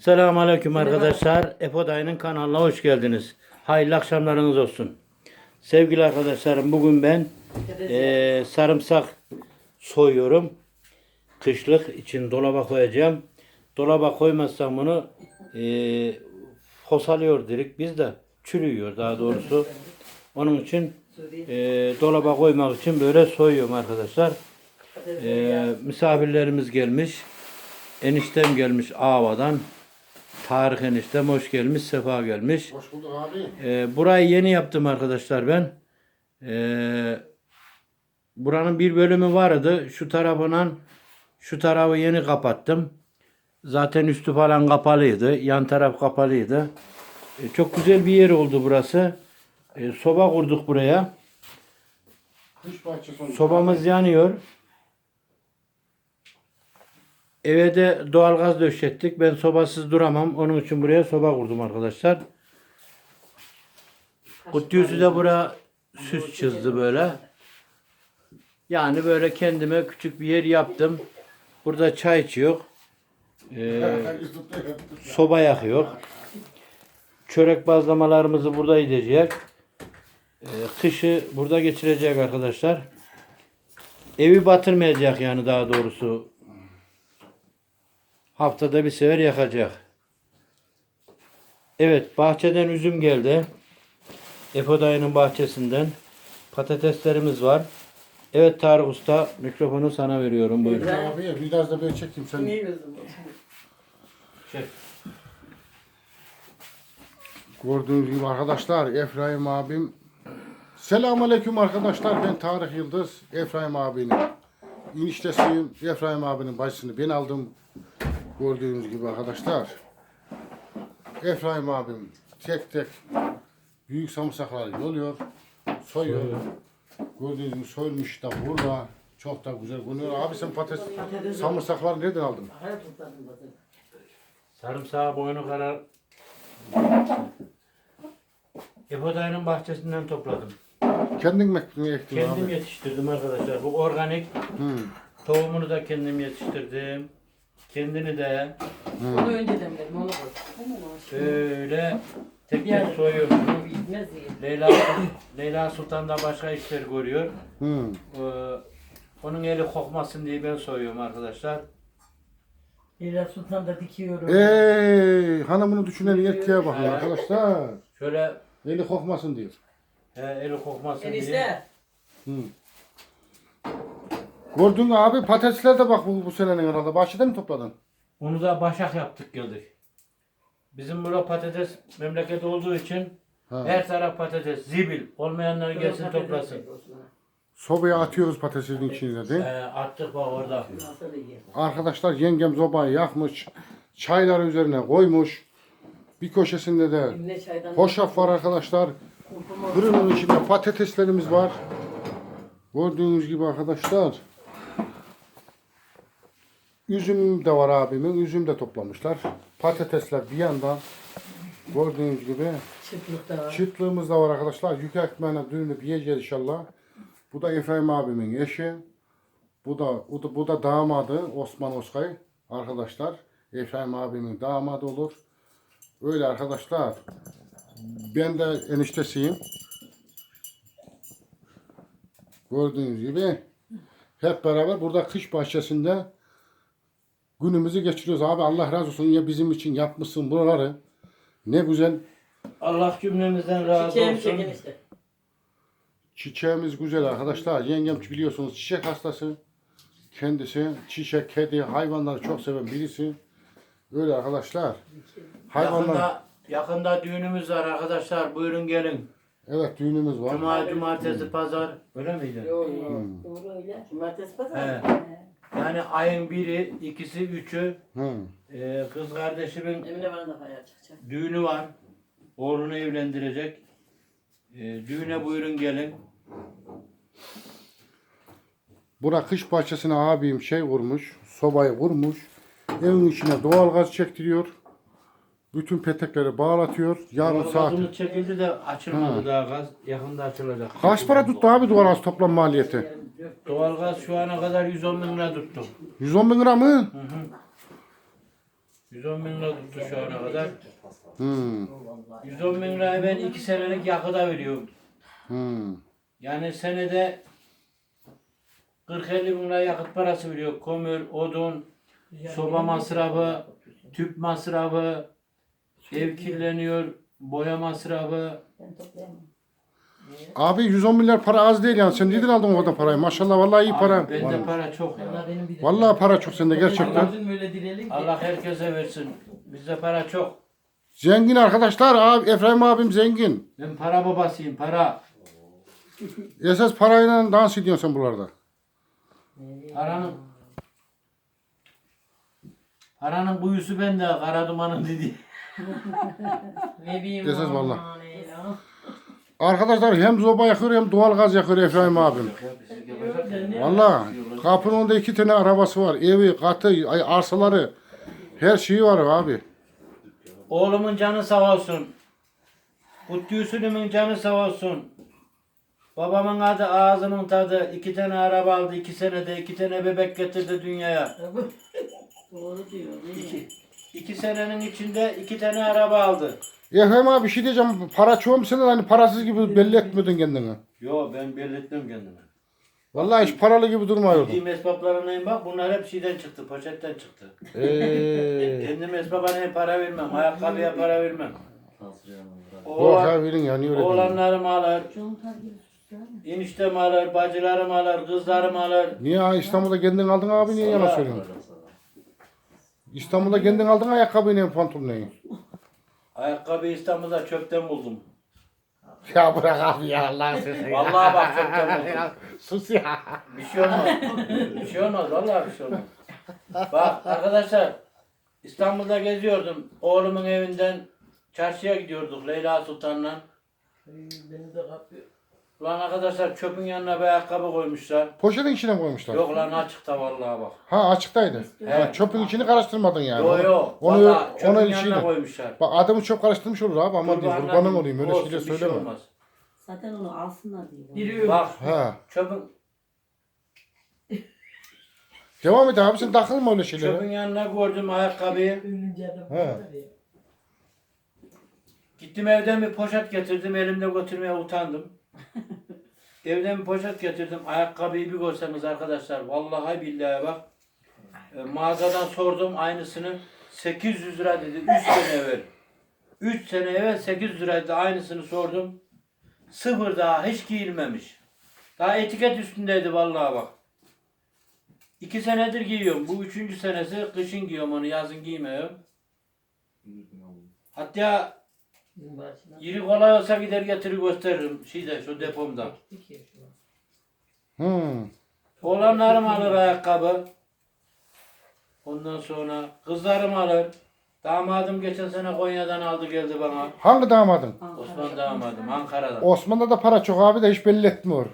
Selamun Aleyküm arkadaşlar. Epo Dayı'nın kanalına hoş geldiniz. Hayırlı akşamlarınız olsun. Sevgili arkadaşlarım bugün ben eee, sarımsak soyuyorum. Kışlık için dolaba koyacağım. Dolaba koymazsam bunu eee fosalıyor direkt. Biz de çürüyor daha doğrusu. Onun için eee, dolaba koymak için böyle soyuyorum arkadaşlar. Eee, misafirlerimiz gelmiş. Eniştem gelmiş Ava'dan. Tarık eniştem hoş gelmiş, sefa gelmiş. Hoş bulduk abi. Ee, burayı yeni yaptım arkadaşlar ben. Ee, buranın bir bölümü vardı. Şu tarafından şu tarafı yeni kapattım. Zaten üstü falan kapalıydı. Yan taraf kapalıydı. Ee, çok güzel bir yer oldu burası. Ee, soba kurduk buraya. Kış bahçesi. Sobamız yanıyor. Eve de doğalgaz döşettik. Ben sobasız duramam. Onun için buraya soba kurdum arkadaşlar. Kutlusu da buraya süs çizdi böyle. Yani böyle kendime küçük bir yer yaptım. Burada çay içiyor. Ee, soba yakıyor. Çörek bazlamalarımızı burada yiyecek. Ee, kışı burada geçirecek arkadaşlar. Evi batırmayacak yani daha doğrusu. Haftada bir sefer yakacak. Evet bahçeden üzüm geldi. Efo dayının bahçesinden. Patateslerimiz var. Evet Tarık Usta mikrofonu sana veriyorum buyurun. Abi biraz da böyle çekeyim sen. Çek. Gördüğünüz gibi arkadaşlar Efraim abim. Selamünaleyküm arkadaşlar. Ben Tarık Yıldız. Efraim abinin iniştesiyim. Efraim abinin bacısını ben aldım. Gördüğünüz gibi arkadaşlar. Efraim abim tek tek büyük samırsakları yoluyor. Soyuyor. Gördüğünüz gibi soyulmuş da burada. Çok da güzel görünüyor. Abi sen patates samırsakları nereden aldın? Sarımsağı boynu karar. Efo dayının bahçesinden topladım. Kendin mi ektin Kendim abi? yetiştirdim arkadaşlar. Bu organik. Hı. Tohumunu da kendim yetiştirdim. Kendini de Onu önceden verim, onu koy. böyle tek tek Yani. soyuyorum. Bitmez iyi. Leyla, Leyla Sultan da başka işler görüyor. Hı. Ee, onun eli kokmasın diye ben soyuyorum arkadaşlar. Leyla Sultan da dikiyorum. Ey hanımını düşünen yetkiye bakın Evet. arkadaşlar. Şöyle Eli kokmasın diyor. e, eli kokmasın diye. Enişte. Hı. Gördün abi patatesler de bak bu, bu senenin herhalde. Bahçede mi topladın? Onu da başak yaptık geldik. Bizim burada patates memleket olduğu için Ha. her taraf patates, zibil. Olmayanlar gelsin toplasın. Sobaya atıyoruz patatesin içine de. Ee, attık bak orada. Arkadaşlar yengem zobayı yakmış. Çayları üzerine koymuş. Bir köşesinde de Ne çaydan hoşaf var arkadaşlar. Fırının içinde patateslerimiz var. Gördüğünüz gibi arkadaşlar. Üzüm de var abimin. Üzüm de toplamışlar. Patatesler bir yandan. Gördüğünüz gibi. çıtlık da var. Çıtlığımız da var arkadaşlar. Yük ekmeğine düğünü yiyeceğiz inşallah. Bu da Efraim abimin eşi. Bu da, bu da, bu da damadı Osman Oskay arkadaşlar. Efraim abimin damadı olur. Öyle arkadaşlar. Ben de eniştesiyim. Gördüğünüz gibi hep beraber burada kış bahçesinde günümüzü geçiriyoruz. Abi Allah razı olsun ya bizim için yapmışsın buraları. Ne güzel Allah cümlemizden razı Çiçeğimi olsun. çekin işte. Çiçeğimiz güzel arkadaşlar. Yengem biliyorsunuz çiçek hastası. Kendisi çiçek, kedi, hayvanları çok seven birisi. Öyle arkadaşlar. Hayvanlar. Yakında, yakında düğünümüz var arkadaşlar. Buyurun gelin. Evet düğünümüz var. Cuma, cumartesi, pazar. Öyle miydi? Yok yok. Doğru öyle. Cumartesi pazar. He. Yani ayın biri, ikisi, üçü Hı. e, kız kardeşimin Emine bana da hayal çıkacak. düğünü var. Oğlunu evlendirecek. E, düğüne buyurun gelin. Bura kış bahçesine abim şey vurmuş. Sobayı vurmuş. Evin içine doğalgaz çektiriyor. Bütün petekleri bağlatıyor. Yarım saat. Gazımız çekildi de açılmadı Ha. daha gaz. Yakında açılacak. Kaç para tuttu abi doğalgaz toplam maliyeti? Doğalgaz şu ana kadar 110 bin lira tuttu. 110 bin lira mı? 110 bin lira tuttu şu ana kadar. Hmm. 110 bin lirayı ben 2 senelik yakıda veriyorum. Hmm. Yani senede 40-50 bin lira yakıt parası veriyor. Kömür, odun, soba masrafı, tüp masrafı, ev kirleniyor, boya masrafı. Ben toplayamam. Abi 110 milyar para az değil yani. Sen nereden aldın o kadar parayı? Maşallah vallahi iyi para. Abi, bende para çok ya. Vallahi benim bir de- Vallahi para çok sende gerçekten. Ki. Allah herkese versin. Bizde para çok. Zengin arkadaşlar. Abi Efraim abim zengin. Ben para babasıyım, para. Esas parayla dans ediyorsun sen buralarda. Paranın Paranın buyusu bende, kara dumanın dedi. Ne bileyim. Vallahi. ya. Arkadaşlar hem zoba yakıyor hem doğal gaz yakıyor Efraim abim. Vallahi kapının önünde iki tane arabası var. Evi, katı, ay, arsaları. Her şeyi var abi. Oğlumun canı sağ olsun. Kutlusunumun canı sağ olsun. Babamın adı ağzının tadı. İki tane araba aldı iki senede. iki tane bebek getirdi dünyaya. Doğru diyor. değil mi? İki, senenin içinde iki tane araba aldı. Efraim abi bir şey diyeceğim. Para çoğu mu senin hani parasız gibi belli etmiyordun kendini. Yo ben belirtmem kendime. Vallahi hiç paralı gibi durmuyordun. Gittiğim esbaplarına bak bunlar hep şeyden çıktı, poşetten çıktı. Eee. Kendim esbabana para vermem, ayakkabıya para vermem. Yok Oğlan, ya verin ya niye öyle diyorsun? oğlanlarım alır, eniştem alır, bacılarım alır, kızlarım alır. Niye ha İstanbul'da kendin aldın abi niye yalan söylüyorsun? İstanbul'da kendin aldın ayakkabıyı ne pantolonu Ayakkabı İstanbul'da çöpten buldum. Ya bırak abi ya Allah'ın sesi. Vallahi bak çöpten buldum. Sus ya. Bir şey olmaz. Bir şey olmaz, vallahi bir şey olmaz. Bak arkadaşlar, İstanbul'da geziyordum. Oğlumun evinden çarşıya gidiyorduk Leyla Sultan'la. Beni de kapıyor. Ulan arkadaşlar çöpün yanına bir ayakkabı koymuşlar. Poşetin içine koymuşlar. Yok lan açıkta vallahi bak. Ha açıktaydı. He. Ha, çöpün içini karıştırmadın yani. Yo yo. Onu, Vallahi çöpün onu yanına içine. koymuşlar. Bak adamı çok karıştırmış olur abi aman diyeyim Kurbanlar kurbanım olayım öyle olsun, şeyler bir şey söyleme. olmaz. Zaten onu alsınlar diye. Giriyor. Bak Ha. çöpün, Devam et abi sen takılma öyle şeylere. çöpün yanına gördüm ayakkabıyı. Ölünce adam He. bakar ya. Gittim evden bir poşet getirdim. Elimde götürmeye utandım. evden bir poşet getirdim. Ayakkabıyı bir görseniz arkadaşlar. Vallahi billahi bak. E, mağazadan sordum aynısını. 800 lira dedi. 3 sene evvel. 3 sene evvel 800 liraydı. Aynısını sordum. Sıfır daha hiç giyilmemiş. Daha etiket üstündeydi vallahi bak. İki senedir giyiyorum. Bu üçüncü senesi kışın giyiyorum onu. Yazın giymiyorum. Hatta. Yeri kolay olsa gider getirir gösteririm şeyde şu depomda. Gittik ya şu an. Hmm. Oğlanlarım alır ayakkabı. Ondan sonra kızlarım alır. Damadım geçen sene Konya'dan aldı geldi bana. Hangi damadın? Osman damadım Ankara'dan. Osman'da da para çok abi de hiç belli etmiyor.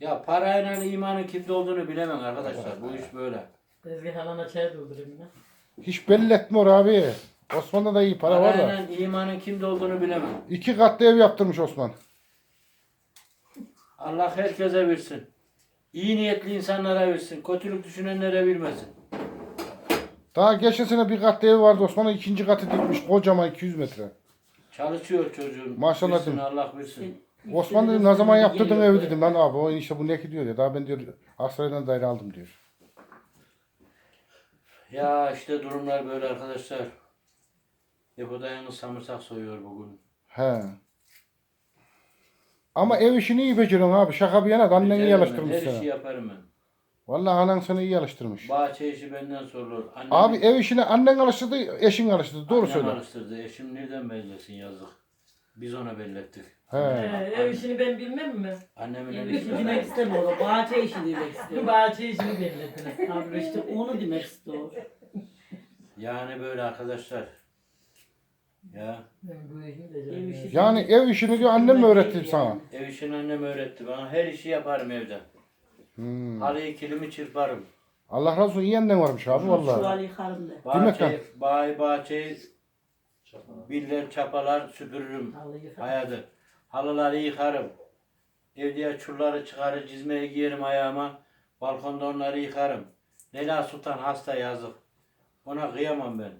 Ya parayla imanın kimde olduğunu bilemem arkadaşlar. Bu iş böyle. Tezgah alana çay doldurayım ya. Hiç belli etmiyor abi. Osman'da da iyi para var da. Parayla imanın kimde olduğunu bilemem. İki katlı ev yaptırmış Osman. Allah herkese versin. İyi niyetli insanlara versin. Kötülük düşünenlere bilmesin. Daha geçen sene bir katlı ev vardı Osman'a ikinci katı dikmiş kocaman 200 metre. Çalışıyor çocuğum. Maşallah dedim. Allah versin. Osman dedim ne zaman yaptırdın evi dedim lan abi o işte bu ne ki diyor ya daha ben diyor Aksaray'dan daire aldım diyor. Ya işte durumlar böyle arkadaşlar. Depoda yalnız samırsak soyuyor bugün. He. Ama ev işini iyi beceriyorsun abi şaka bir yana da annen iyi Beceririm ben, alıştırmış Her işi seni. yaparım ben. Vallahi anan seni iyi alıştırmış. Bahçe işi benden sorulur. Annem, Abi ev işini annen alıştırdı eşin alıştırdı doğru annem söyle. alıştırdı. Eşim nereden bellesin yazık. Biz ona bellettik. He. Ee, ev işini ben bilmem mi? Annemin Ev el işi işi. demek istemiyor. o Bahçe işi demek istiyor. Bahçe işini belirttiler. Abi işte onu demek istiyor. Yani böyle arkadaşlar. Ya Yani ev işini diyor annem mi öğretti sana? ev işini annem öğretti bana. Her işi yaparım evde. Hmm. Halıyı kilimi çırparım. Allah razı olsun iyi annen varmış abi Şu vallahi. Ali yıkarım de. Bahçe, bağ, bahçeyi biller çapalar süpürürüm. Halı yıkar. Hayadı. Halıları yıkarım. Evde çulları çıkarır, cizmeyi giyerim ayağıma. Balkonda onları yıkarım. Leyla Sultan hasta yazık. Ona kıyamam ben.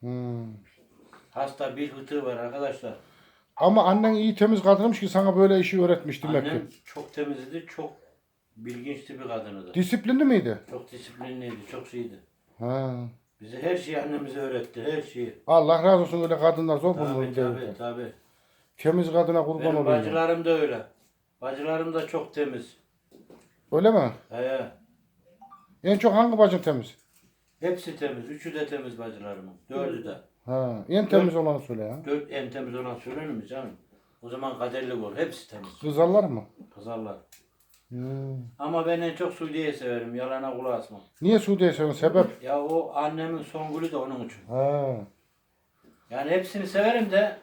Hmm. Hasta bir hıtığı var arkadaşlar. Ama annen iyi temiz kadınmış ki sana böyle işi öğretmiş demek Annem ki. çok temizdi, çok bilginçti bir kadınıydı. Disiplinli miydi? Çok disiplinliydi, çok şeydi. Ha. Bize her şeyi annemize öğretti, her şeyi. Allah razı olsun öyle kadınlar zor bulunur Tabii bu tabii devirde. tabii. Temiz kadına kurban Benim olayım. bacılarım da öyle. Bacılarım da çok temiz. Öyle mi? He. En çok hangi bacın temiz? Hepsi temiz. Üçü de temiz bacılarımın. Dördü de. Ha. En temiz olanı söyle ya. Dört en temiz olan söylenir mi canım? O zaman kaderlik olur. Hepsi temiz. Kızarlar mı? Pazarlar. Hmm. Ama ben en çok Suudiye'yi severim. Yalana kulak asmam. Niye Suudiye seviyorsun? Sebep? Ya o annemin son gülü de onun için. Ha. Yani hepsini severim de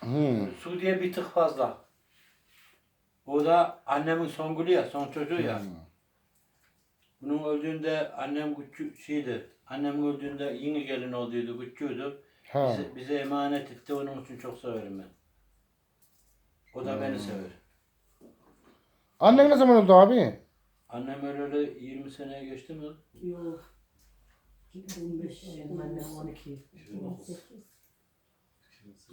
Hmm. Suudiye bir tık fazla. O da annemin son gülü ya, son çocuğu ya. Bunun öldüğünde annem küçük şeydi. Annem öldüğünde yeni gelin olduydu, küçüğüydü. Ha. Bize, bize emanet etti. Onun için çok severim ben. O da beni sever. Annen ne zaman öldü abi? Annem öyle 20 seneye geçti mi? Yok. 15, Benim annem 12. 18.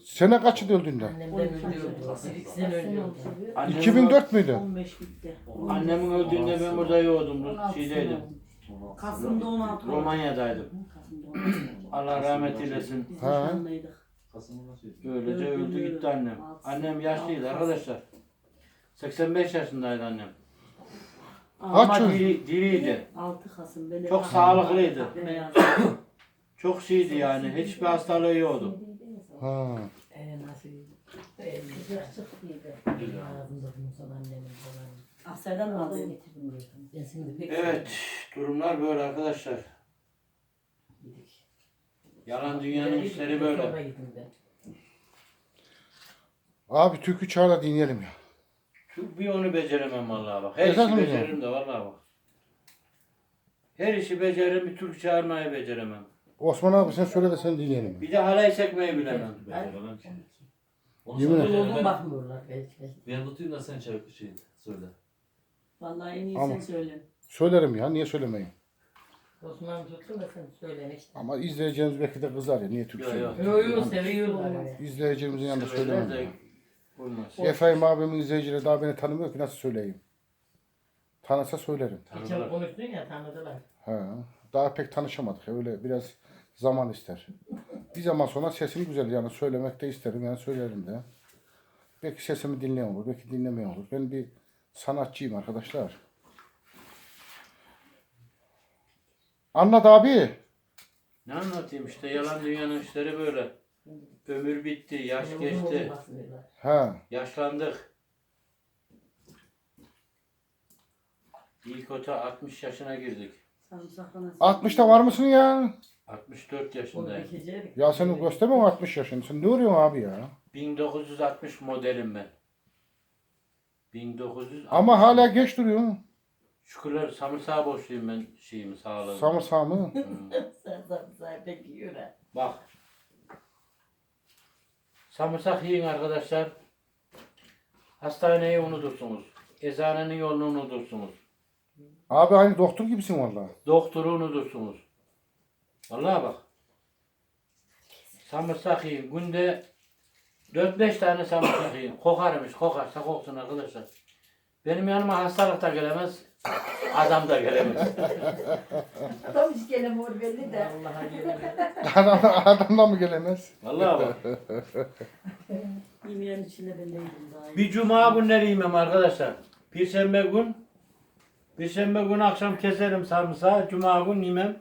Sene öldüğünde? Ölüyordu. İki sene ölüyordu. Annemin, 2004 müydü? 15 bitti. Annemin öldüğünde ben burada yoğdum. bu Şeydeydim. Kasım'da 16 oldu. Romanya'daydım. Kasım'da 16 oldu. Allah rahmet eylesin. Biz Ha. nişanlıydık. Böylece öldü gitti annem. Annem yaşlıydı arkadaşlar. 85 yaşındaydı annem. Kaç Ama yıl? diri, diriydi. 6 Kasım. Çok sağlıklıydı. Beyaz. Çok şeydi yani. Hiçbir hastalığı yoktu. Ha. Ee, nasıl? Ee, Sıcak çıktıydı. Ağzımda bunu sana annemin falan. Aksaray'dan mı aldın getirdim diyor. Ben şimdi pek Evet. Durumlar böyle arkadaşlar. yedik. Yalan dünyanın işleri böyle. Ben. Abi türkü çağla dinleyelim ya. Şu bir onu beceremem vallahi bak. Her Esas işi mı beceririm de vallahi bak. Her işi beceririm, bir Türk çağırmayı beceremem. Osman abi sen söyle de sen dinleyelim. Bir de halay çekmeyi bilemem. Beceremem ki. Onu Yemin söyle, ederim. Oğlum ben, bakmıyorlar belki. ben tutayım da sen çabuk şey söyle. Vallahi en iyi Ama- söyle. Söylerim ya niye söylemeyin. Osman tutsun da sen söyle işte. Ama izleyeceğimiz belki de kızar ya niye türkü Yok, yok. söylüyor. Yo yo seviyorlar. öyle. İzleyeceğimizin yanında Söyler söylemem. de ya. olmaz. Efraim abimin izleyicileri daha beni tanımıyor ki nasıl söyleyeyim. Tanısa söylerim. Geçen Tanıdılar. konuştun ya tanıdılar. Ha. Daha pek tanışamadık. Öyle biraz zaman ister. Bir zaman sonra sesim güzel yani söylemek de isterim yani söylerim de. Belki sesimi dinleyen olur, belki dinlemeyen olur. Ben bir sanatçıyım arkadaşlar. Anlat abi. Ne anlatayım işte yalan dünyanın işleri böyle. Ömür bitti, yaş geçti. Ha. yaşlandık. İlk kötü 60 yaşına girdik. Sarımsakla nasıl? 60'ta var mısın ya? 64 Onu yaşındayım. Ya seni göstermem 60 yaşını. Sen ne arıyorsun abi ya? 1960 modelim ben. 1960. Ama hala geç duruyorsun. Şükürler samırsağa borçluyum ben şeyimi sağlığımı. Samırsağı mı? Sen sen pek yiyor ha. Bak. Samırsak yiyin arkadaşlar. Hastaneyi unutursunuz. Eczanenin yolunu unutursunuz. Abi aynı doktor gibisin valla. Doktoru unutursunuz. Vallahi bak. Samırsak yiyin. Günde 4-5 tane samırsak yiyin. Kokarmış. Kokarsa koksun arkadaşlar. Benim yanıma hastalık da gelemez. Adam da gelemez. Tam hiç gene mor belli de. Vallahi yemin Adam, adamdan mı gelemez? Vallahi bak. Yemeğin içinde ben değilim daha iyi. Bir cuma günleri yemem arkadaşlar. Perşembe gün Perşembe gün akşam keserim sarımsağı. Cuma gün yemem.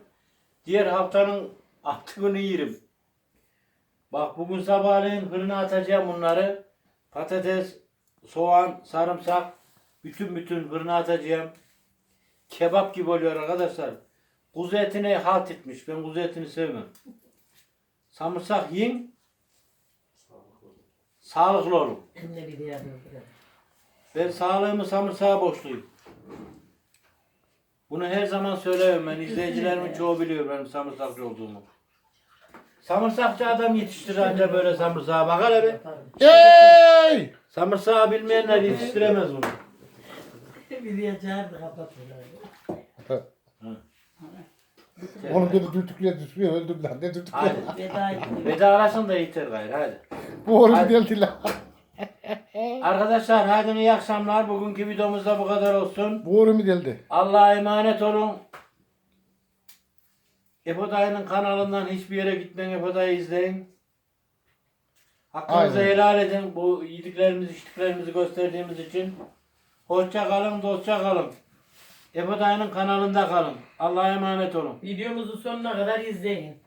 Diğer haftanın altı günü yerim. Bak bugün sabahleyin fırına atacağım bunları. Patates, soğan, sarımsak bütün bütün fırına atacağım. Kebap gibi oluyor arkadaşlar. Kuzu etine halt etmiş. Ben kuzu etini sevmem. Sarımsak yiyin. Sağlıklı olun. Ben sağlığımı samırsağa borçluyum. Bunu her zaman söylüyorum ben. İzleyicilerimin çoğu biliyor benim samırsakçı olduğumu. Samırsakçı adam yetiştirir anca böyle samırsağa. Bak hele bir. Ey! Samırsağı bilmeyenler yetiştiremez bunu. Bir diye çağırdı kapatıyorlar. Oğlum beni dürtüklüyor dürtüklüyor öldüm lan ne dürtüklüyor. Hadi. Veda ettim. Vedalasın da yeter gayrı hadi. Bu oğlum Hadi. deldi lan. Arkadaşlar hadi iyi akşamlar. Bugünkü videomuzda bu kadar olsun. Bu oğlum deldi. Allah'a emanet olun. Epo Dayı'nın kanalından hiçbir yere gitmeyin. Epo Dayı izleyin. Hakkınızı Aynen. helal edin. Bu yediklerimizi, içtiklerimizi gösterdiğimiz için. Hoşça kalın, dostça kalın. Epo Dayı'nın kanalında kalın. Allah'a emanet olun. Videomuzu sonuna kadar izleyin.